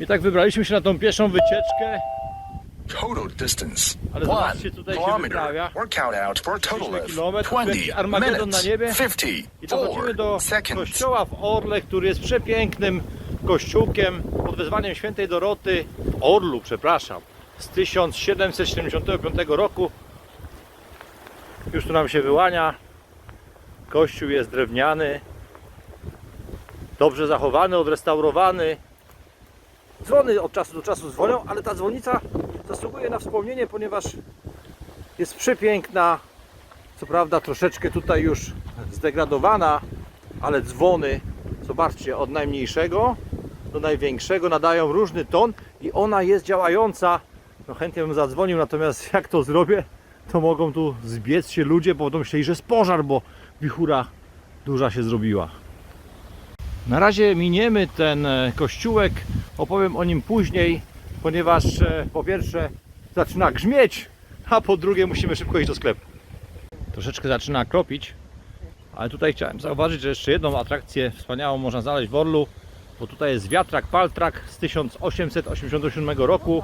I tak wybraliśmy się na tą pierwszą wycieczkę. Total distance. Ale zobaczcie, tutaj się wyprawia. Workout out for total of kilometr, tu jakiś 20 Armagedon na niebie. 54 I dochodzimy do kościoła w Orle, który jest przepięknym kościółkiem pod wezwaniem świętej Doroty w Orlu, przepraszam, z 1775 roku. Już tu nam się wyłania. Kościół jest drewniany, dobrze zachowany, odrestaurowany. Dzwony od czasu do czasu dzwonią, ale ta dzwonica zasługuje na wspomnienie, ponieważ jest przepiękna. Co prawda troszeczkę tutaj już zdegradowana, ale dzwony, zobaczcie, od najmniejszego do największego nadają różny ton i ona jest działająca. No chętnie bym zadzwonił, natomiast jak to zrobię, to mogą tu zbiec się ludzie, bo będą myśleli, że jest pożar, bo wichura duża się zrobiła. Na razie miniemy ten e, kościółek, opowiem o nim później, ponieważ e, po pierwsze zaczyna grzmieć, a po drugie musimy szybko iść do sklepu. Troszeczkę zaczyna kropić, ale tutaj chciałem zauważyć, że jeszcze jedną atrakcję wspaniałą można znaleźć w Orlu, bo tutaj jest wiatrak Paltrak z 1887 roku.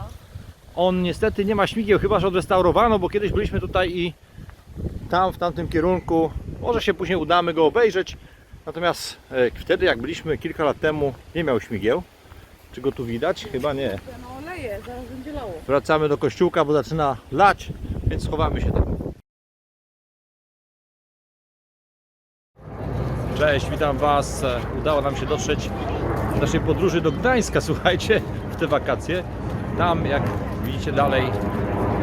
On niestety nie ma śmigieł, chyba że odrestaurowano, bo kiedyś byliśmy tutaj i tam w tamtym kierunku. Może się później udamy go obejrzeć. Natomiast e, wtedy jak byliśmy kilka lat temu nie miał śmigieł. Czy go tu widać? Chyba nie. No leje, zaraz będzie lało. Wracamy do kościółka, bo zaczyna lać, więc schowamy się tam. Cześć, witam Was. E, Udało nam się dotrzeć w naszej podróży do Gdańska, słuchajcie, w te wakacje. Tam, jak widzicie dalej,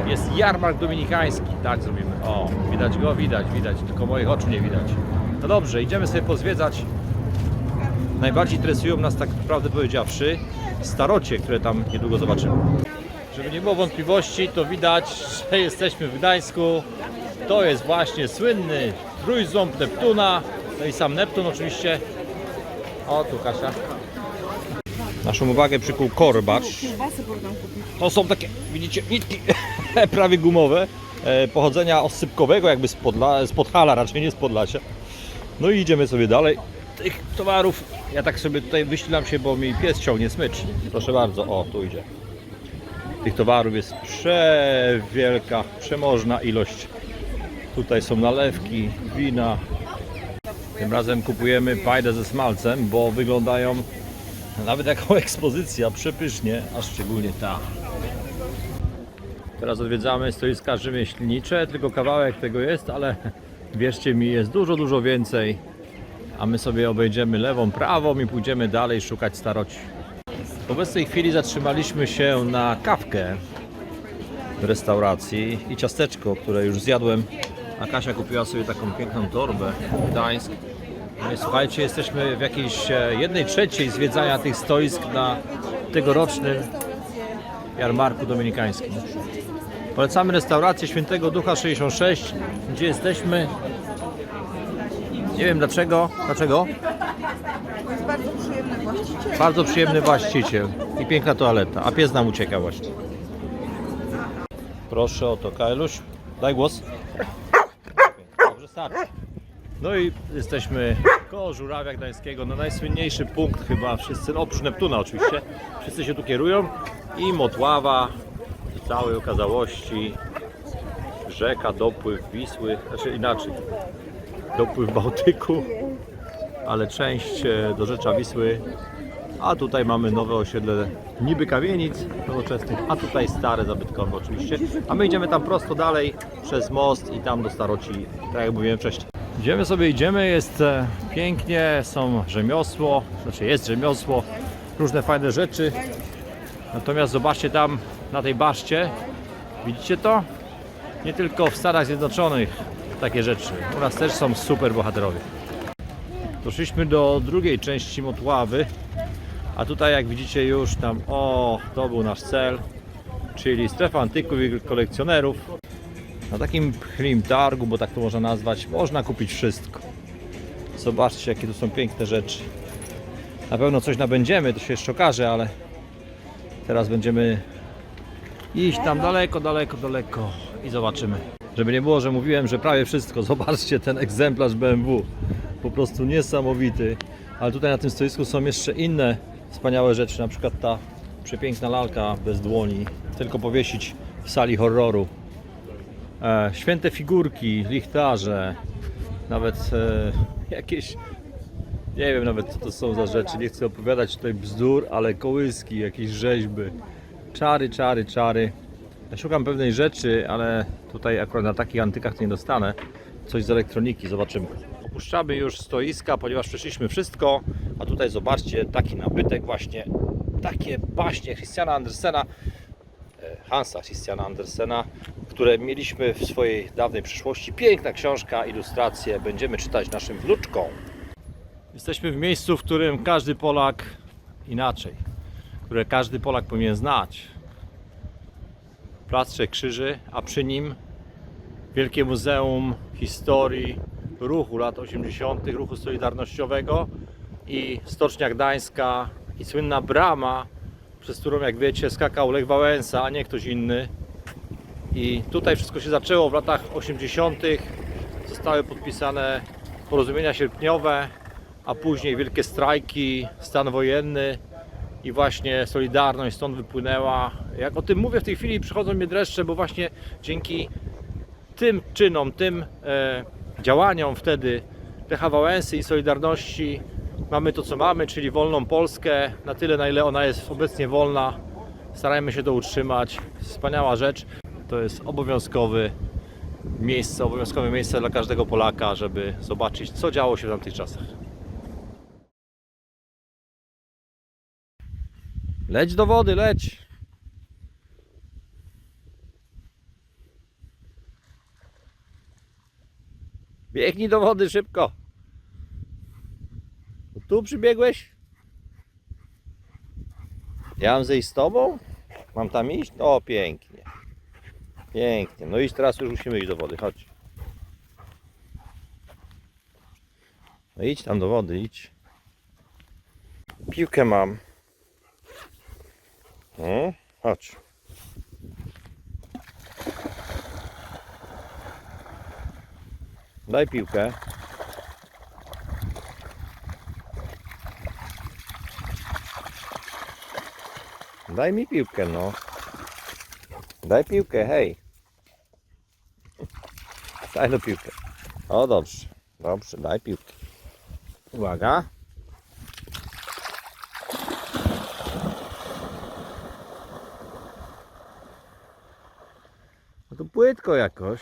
jest jarmark dominikański. Tak zrobimy. O, widać go? Widać, widać, tylko moich oczu nie widać. No dobrze, idziemy sobie pozwiedzać. Najbardziej interesują nas, tak prawdę powiedziawszy, starocie, które tam niedługo zobaczymy. Żeby nie było wątpliwości, to widać, że jesteśmy w Gdańsku. To jest właśnie słynny trójząb Neptuna. No i sam Neptun oczywiście. O, tu Kasia. Naszą uwagę przykuł korbacz. To są takie, widzicie, nitki prawie gumowe. e, Pochodzenia oscypkowego, jakby z, z Podhala, raczej nie z Podlasia. No i idziemy sobie dalej. Tych towarów, ja tak sobie tutaj wyścilam się, bo mi pies ciągnie smycz. Proszę bardzo, o, tu idzie. Tych towarów jest przewielka, przemożna ilość. Tutaj są nalewki, wina. Tym razem kupujemy pajdę ze smalcem, bo wyglądają nawet jako ekspozycja przepysznie, a szczególnie ta. Teraz odwiedzamy stoiska rzemieślnicze, tylko kawałek tego jest, ale wierzcie mi, jest dużo, dużo więcej. A my sobie obejdziemy lewą, prawą i pójdziemy dalej szukać staroci. W obecnej chwili zatrzymaliśmy się na kawkę w restauracji i ciasteczko, które już zjadłem. A Kasia kupiła sobie taką piękną torbę Gdańsk. No i słuchajcie, jesteśmy w jakiejś e, jednej trzeciej zwiedzania tych stoisk na tegorocznym jarmarku dominikańskim. Polecamy restaurację Świętego Ducha 66, gdzie jesteśmy. Nie wiem dlaczego. Dlaczego? To jest bardzo przyjemny właściciel. Bardzo przyjemny właściciel i piękna toaleta, a pies nam ucieka właśnie. Proszę o to, Kajluś. Daj głos. Dobrze, starczy. No i jesteśmy koło Żurawia Gdańskiego, no najsłynniejszy punkt chyba wszyscy, no oprócz Neptuna oczywiście, wszyscy się tu kierują i Motława całej okazałości, rzeka, dopływ Wisły, znaczy inaczej, dopływ Bałtyku, ale część e, do Rzecza Wisły, a tutaj mamy nowe osiedle niby kamienic nowoczesnych, a tutaj stare zabytkowe oczywiście, a my idziemy tam prosto dalej przez most i tam do Staroci, tak jak mówiłem wcześniej. Idziemy sobie, idziemy, jest e, pięknie, są rzemiosło, znaczy jest rzemiosło, różne fajne rzeczy. Natomiast zobaczcie tam na tej baszcie, widzicie to? Nie tylko w Stanach Zjednoczonych takie rzeczy, u nas też są super bohaterowie. Doszliśmy do drugiej części Motławy, a tutaj jak widzicie już tam, o, to był nasz cel, czyli strefa antyków i kolekcjonerów. Na takim pchlim targu, bo tak to można nazwać, można kupić wszystko. Zobaczcie, jakie tu są piękne rzeczy. Na pewno coś nabędziemy, to się jeszcze okaże, ale teraz będziemy iść tam daleko, daleko, daleko i zobaczymy. Żeby nie było, że mówiłem, że prawie wszystko. Zobaczcie ten egzemplarz BMW. Po prostu niesamowity. Ale tutaj na tym stoisku są jeszcze inne wspaniałe rzeczy, na przykład ta Przepiękna lalka bez dłoni, tylko powiesić w sali horroru. E, święte figurki, lichtarze, nawet e, jakieś, nie wiem nawet co to są za rzeczy, nie chcę opowiadać tutaj bzdur, ale kołyski, jakieś rzeźby, czary, czary, czary. Ja szukam pewnej rzeczy, ale tutaj akurat na takich antykach to nie dostanę. Coś z elektroniki, zobaczymy. Opuszczamy już stoiska, ponieważ przeszliśmy wszystko, a tutaj zobaczcie taki nabytek właśnie, takie baśnie Christiana Andersena, e, Hansa Christiana Andersena, które mieliśmy w swojej dawnej przyszłości. Piękna książka, ilustracje, będziemy czytać naszym wnuczkom. Jesteśmy w miejscu, w którym każdy Polak inaczej, które każdy Polak powinien znać. Plac Trzech Krzyży, a przy nim Wielkie Muzeum Historii Ruchu lat 80., ruchu solidarnościowego i Stocznia Gdańska i słynna brama, przez którą jak wiecie skakał Lech Wałęsa, a nie ktoś inny. I tutaj wszystko się zaczęło w latach 80. Zostały podpisane porozumienia sierpniowe, a później wielkie strajki, stan wojenny i właśnie Solidarność stąd wypłynęła. Jak o tym mówię w tej chwili przychodzą mnie dreszcze, bo właśnie dzięki tym czynom, tym e, działaniom wtedy Lecha Wałęsy i Solidarności mamy to co mamy, czyli wolną Polskę na tyle na ile ona jest obecnie wolna. Starajmy się to utrzymać. Wspaniała rzecz. To jest obowiązkowy miejsce, obowiązkowe miejsce dla każdego Polaka, żeby zobaczyć co działo się w tamtych czasach. Leć do wody, leć! Biegnij do wody szybko! Tu przybiegłeś? Ja mam zejść z tobą? Mam tam iść? O, pięknie. Pięknie. No idź teraz już musimy iść do wody, chodź. No idź tam do wody, idź. Piłkę mam. No, chodź. Daj piłkę. Daj mi piłkę, no. Daj piłkę, hej. Daj no piłkę. O, dobrze. Dobrze, daj piłkę. Uwaga. Jakoś.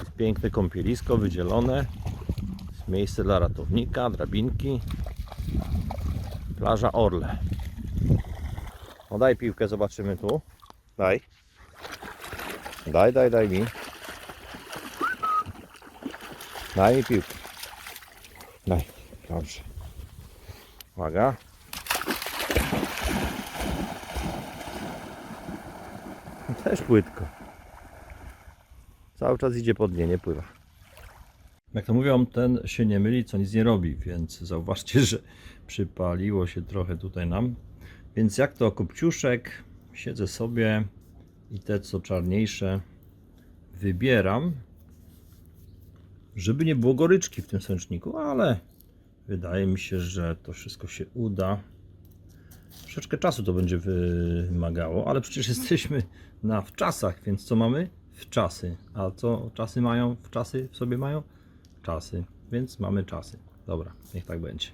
Jest piękne kąpielisko wydzielone. Jest miejsce dla ratownika, drabinki. Plaża Orle. No daj piłkę, zobaczymy tu. Daj. Daj, daj, daj mi. Daj mi piłkę. Daj. Dobrze. Uwaga. Też płytko. Cały czas idzie pod nie, nie pływa. Jak to mówią, ten się nie myli, co nic nie robi, więc zauważcie, że przypaliło się trochę tutaj nam. Więc jak to kopciuszek, siedzę sobie i te co czarniejsze wybieram, żeby nie było goryczki w tym sączniku, ale wydaje mi się, że to wszystko się uda. Troszeczkę czasu to będzie wymagało, ale przecież jesteśmy na wczasach, więc co mamy? Wczasy. A co czasy mają? Wczasy w sobie mają? Czasy. Więc mamy czasy. Dobra, niech tak będzie.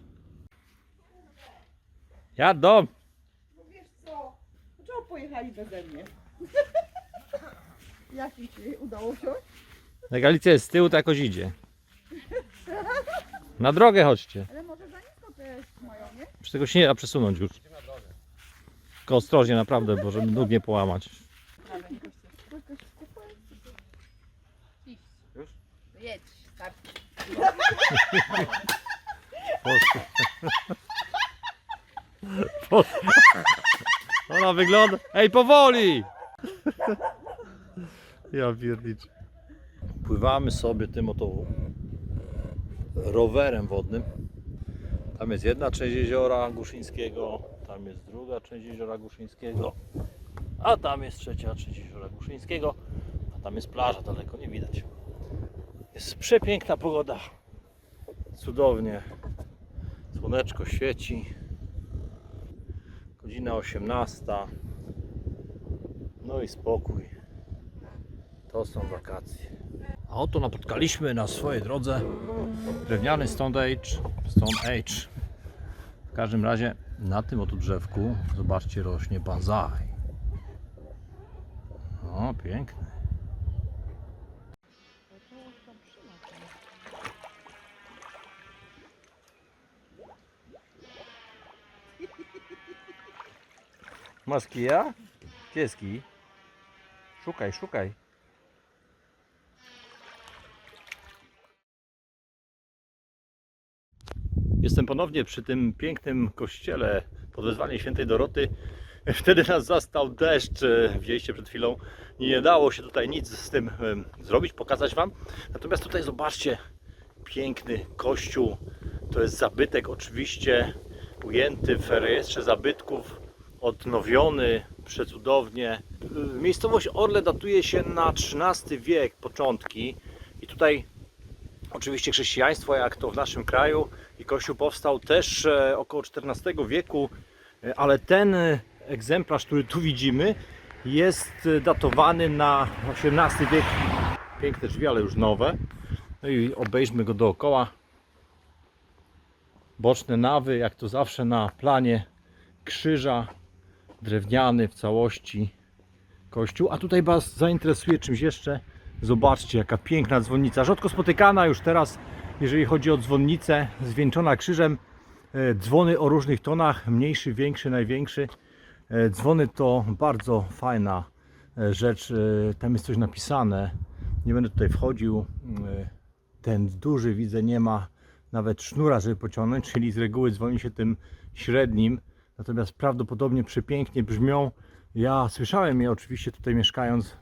Jadą! Wiesz co? Dlaczego pojechali beze mnie? Jak mi się udało się? Jak Alicja jest z tyłu, to jakoś idzie. Na drogę chodźcie. Ale może za nisko też mają, nie? Przy tego się nie da przesunąć już. Tylko ostrożnie naprawdę, bo żeby nóg nie połamać. Jedź, starczy. Ona wygląda... Ej, powoli! Ja pierniczę. Pływamy sobie tym oto rowerem wodnym. Tam jest jedna część jeziora Guszyńskiego, druga część jeziora Guszyńskiego, a tam jest trzecia część jeziora Guszyńskiego, a tam jest plaża, daleko nie widać. Jest przepiękna pogoda. Cudownie. Słoneczko świeci. Godzina 18. No i spokój. To są wakacje. A oto napotkaliśmy na swojej drodze drewniany Stone Age. Stone Age. W każdym razie na tym oto drzewku, zobaczcie, rośnie bonsai. O, piękny. Masz kija? Gdzie? Szukaj, szukaj. Jestem ponownie przy tym pięknym kościele pod wezwaniem świętej Doroty. Wtedy nas zastał deszcz, widzieliście przed chwilą. Nie dało się tutaj nic z tym zrobić, pokazać Wam. Natomiast tutaj zobaczcie, piękny kościół. To jest zabytek oczywiście ujęty w rejestrze zabytków, odnowiony przecudownie. Miejscowość Orle datuje się na XIII wiek, początki. I tutaj Oczywiście chrześcijaństwo, jak to w naszym kraju, i Kościół powstał też e, około XIV wieku, e, ale ten e, egzemplarz, który tu widzimy, jest datowany na XVIII wiek. Piękne drzwi, ale już nowe. No i obejrzmy go dookoła. Boczne nawy, jak to zawsze na planie krzyża, drewniany w całości kościół. A tutaj Was zainteresuje czymś jeszcze. Zobaczcie, jaka piękna dzwonnica. Rzadko spotykana już teraz, jeżeli chodzi o dzwonnicę, zwieńczona krzyżem. E, Dzwony o różnych tonach, mniejszy, większy, największy. E, Dzwony to bardzo fajna e, rzecz. Tam jest coś napisane. Nie będę tutaj wchodził. Ten duży widzę nie ma nawet sznura, żeby pociągnąć, czyli z reguły dzwoni się tym średnim. Natomiast prawdopodobnie przepięknie brzmią. Ja słyszałem je oczywiście tutaj mieszkając,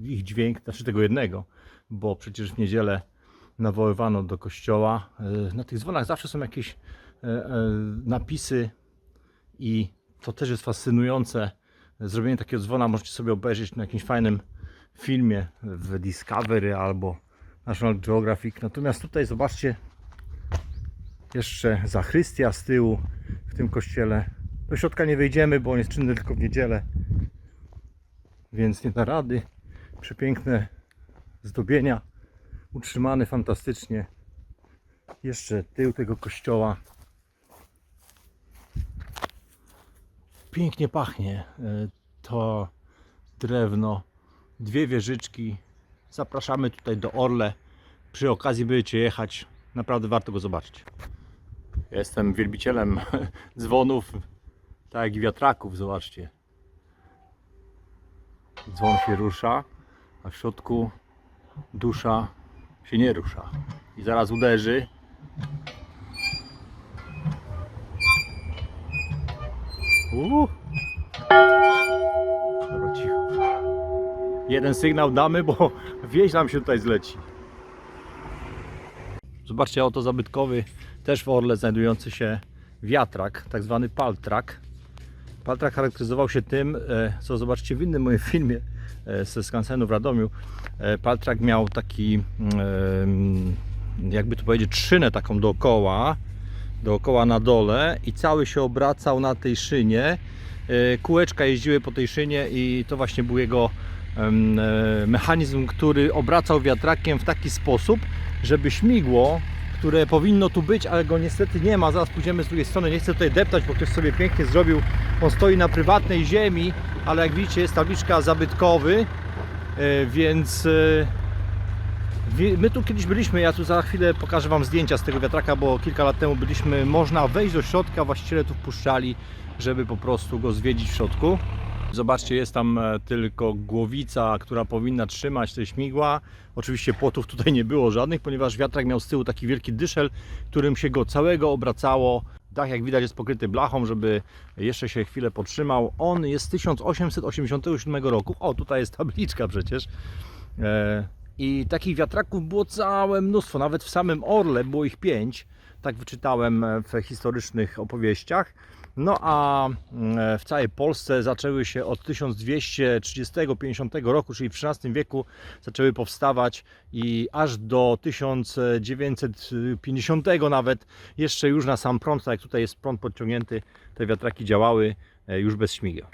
ich dźwięk, znaczy tego jednego, bo przecież w niedzielę nawoływano do kościoła. E, Na tych dzwonach zawsze są jakieś e, e, napisy i to też jest fascynujące. Zrobienie takiego dzwona możecie sobie obejrzeć na jakimś fajnym filmie w Discovery albo National Geographic. Natomiast tutaj zobaczcie jeszcze zachrystia z tyłu w tym kościele. Do środka nie wejdziemy, bo on jest czynny tylko w niedzielę. Więc nie da rady. Przepiękne zdobienia. Utrzymane fantastycznie. Jeszcze tył tego kościoła. Pięknie pachnie e, to drewno. Dwie wieżyczki. Zapraszamy tutaj do Orle. Przy okazji będziecie jechać. Naprawdę warto go zobaczyć. Jestem wielbicielem dzwonów, tak jak i wiatraków, zobaczcie. Dzwon się rusza, a w środku dusza się nie rusza. I zaraz uderzy. Uuu. Dobra, cicho. Jeden sygnał damy, bo wieś nam się tutaj zleci. Zobaczcie, oto zabytkowy, też w Orle znajdujący się wiatrak, tak zwany paltrak. Paltrak charakteryzował się tym, e, co zobaczcie w innym moim filmie ze skansenu w Radomiu. E, Paltrak miał taki, mm, jakby to powiedzieć, szynę taką dookoła, dookoła na dole i cały się obracał na tej szynie. E, Kółeczka jeździły po tej szynie i to właśnie był jego e, mechanizm, który obracał wiatrakiem w taki sposób, żeby śmigło, które powinno tu być, ale go niestety nie ma. Zaraz pójdziemy z drugiej strony. Nie chcę tutaj deptać, bo ktoś sobie pięknie zrobił. On stoi na prywatnej ziemi, ale jak widzicie jest tabliczka zabytkowy, e, więc e, my tu kiedyś byliśmy. Ja tu za chwilę pokażę Wam zdjęcia z tego wiatraka, bo kilka lat temu byliśmy. Można wejść do środka, właściciele tu wpuszczali, żeby po prostu go zwiedzić w środku. Zobaczcie, jest tam e, tylko głowica, która powinna trzymać te śmigła. Oczywiście płotów tutaj nie było żadnych, ponieważ wiatrak miał z tyłu taki wielki dyszel, którym się go całego obracało. Dach, jak widać, jest pokryty blachą, żeby jeszcze się chwilę potrzymał. On jest z 1887 roku. O, tutaj jest tabliczka przecież. E, I takich wiatraków było całe mnóstwo, nawet w samym Orle było ich pięć. Tak wyczytałem e, w historycznych opowieściach. No a mm, w całej Polsce zaczęły się od 1230-50 roku, czyli w XIII wieku zaczęły powstawać i aż do 1950 nawet jeszcze już na sam prąd, tak jak tutaj jest prąd podciągnięty, te wiatraki działały e, już bez śmigieł.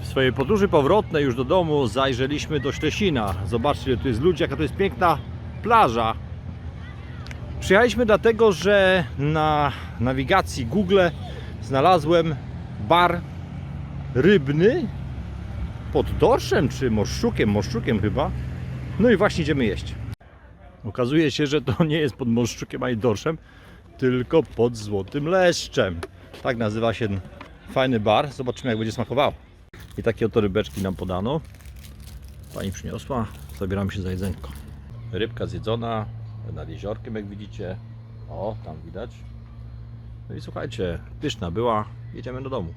W swojej podróży powrotnej już do domu zajrzeliśmy do Ślesina. Zobaczcie, tu jest ludzi, jaka to jest piękna plaża. Przyjechaliśmy dlatego, że na nawigacji Google znalazłem bar rybny pod dorszem czy morszczukiem, morszczukiem chyba. No i właśnie idziemy jeść. Okazuje się, że to nie jest pod morszczukiem ani dorszem, tylko pod złotym leszczem. Tak nazywa się fajny bar. Zobaczymy jak będzie smakowało. I takie oto rybeczki nam podano. Pani przyniosła. Zabieramy się za jedzenko. Rybka zjedzona nad jeziorkiem, jak widzicie. O, tam widać. No i słuchajcie, pyszna była. Jedziemy do domu.